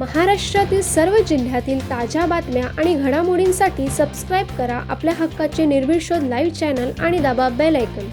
महाराष्ट्रातील सर्व जिल्ह्यातील ताज्या बातम्या आणि घडामोडींसाठी सबस्क्राईब करा आपल्या हक्काचे निर्भीड लाईव्ह चॅनल आणि दाबा बेल ऐकन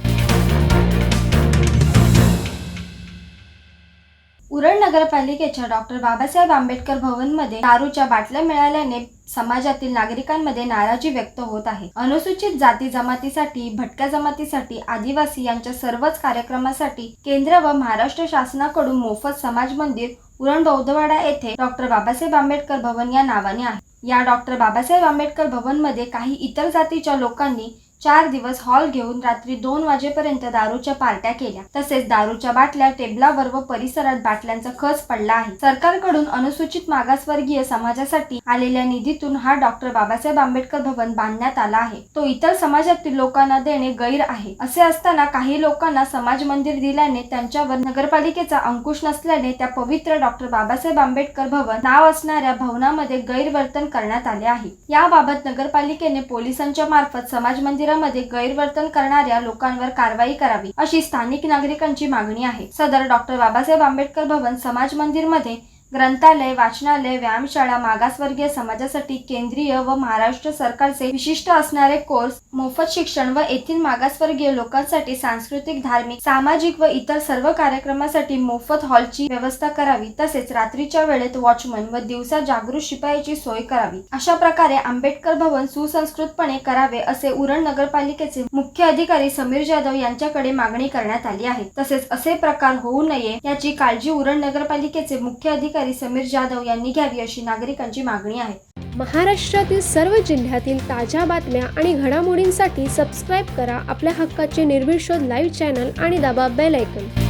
उरण नगरपालिकेच्या डॉक्टर बाबासाहेब आंबेडकर भवनमध्ये दारूच्या बाटल्या मिळाल्याने समाजातील नागरिकांमध्ये नाराजी व्यक्त होत आहे. अनुसूचित जाती जमातीसाठी भटक्या जमातीसाठी आदिवासी यांच्या सर्वच कार्यक्रमासाठी केंद्र व महाराष्ट्र शासनाकडून मोफत समाज मंदिर उरण बौद्धवाडा येथे डॉक्टर बाबासाहेब आंबेडकर भवन या नावाने आहे. या डॉक्टर बाबासाहेब आंबेडकर भवनमध्ये काही इतर जातीच्या लोकांनी चार दिवस हॉल घेऊन रात्री दोन वाजेपर्यंत दारूच्या पार्ट्या केल्या. तसेच दारूच्या बाटल्या टेबलावर व परिसरात बाटल्यांचा खच पडला आहे. सरकारकडून अनुसूचित मागासवर्गीय समाजासाठी आलेल्या निधीतून हा डॉक्टर बाबासाहेब आंबेडकर भवन बांधण्यात आला आहे. तो इतर समाजातील लोकांना देणे गैर आहे. असे असताना काही लोकांना समाज मंदिर दिल्याने त्यांच्यावर नगरपालिकेचा अंकुश नसल्याने त्या पवित्र डॉक्टर बाबासाहेब आंबेडकर भवन नाव असणाऱ्या भवनामध्ये गैरवर्तन करण्यात आले आहे. याबाबत नगरपालिकेने पोलिसांच्या मार्फत समाज मंदिर मंदिरामध्ये गैरवर्तन करणाऱ्या लोकांवर कारवाई करावी अशी स्थानिक नागरिकांची मागणी आहे. सदर डॉक्टर बाबासाहेब आंबेडकर भवन समाज मंदिरमध्ये ग्रंथालय वाचनालय व्यायामशाळा मागासवर्गीय समाजासाठी केंद्रीय व महाराष्ट्र सरकारचे विशिष्ट असणारे कोर्स मोफत शिक्षण व येथील मागासवर्गीय लोकांसाठी सांस्कृतिक धार्मिक सामाजिक व इतर सर्व कार्यक्रमासाठी मोफत हॉलची व्यवस्था करावी. तसेच रात्रीच्या वेळेत वॉचमन व दिवसा जागृत शिपायाची सोय करावी. अशा प्रकारे आंबेडकर भवन सुसंस्कृतपणे करावे असे उरण नगरपालिकेचे मुख्य अधिकारी समीर जाधव यांच्याकडे मागणी करण्यात आली आहे. तसेच असे प्रकार होऊ नये याची काळजी उरण नगरपालिकेचे मुख्य अधिकारी समीर जाधव यांनी घ्यावी अशी नागरिकांची मागणी आहे. महाराष्ट्रातील सर्व जिल्ह्यातील ताज्या बातम्या आणि घडामोडींसाठी सबस्क्राईब करा आपल्या हक्काचे निर्भीड लाईव्ह चॅनल आणि दाबा बेल ऐकन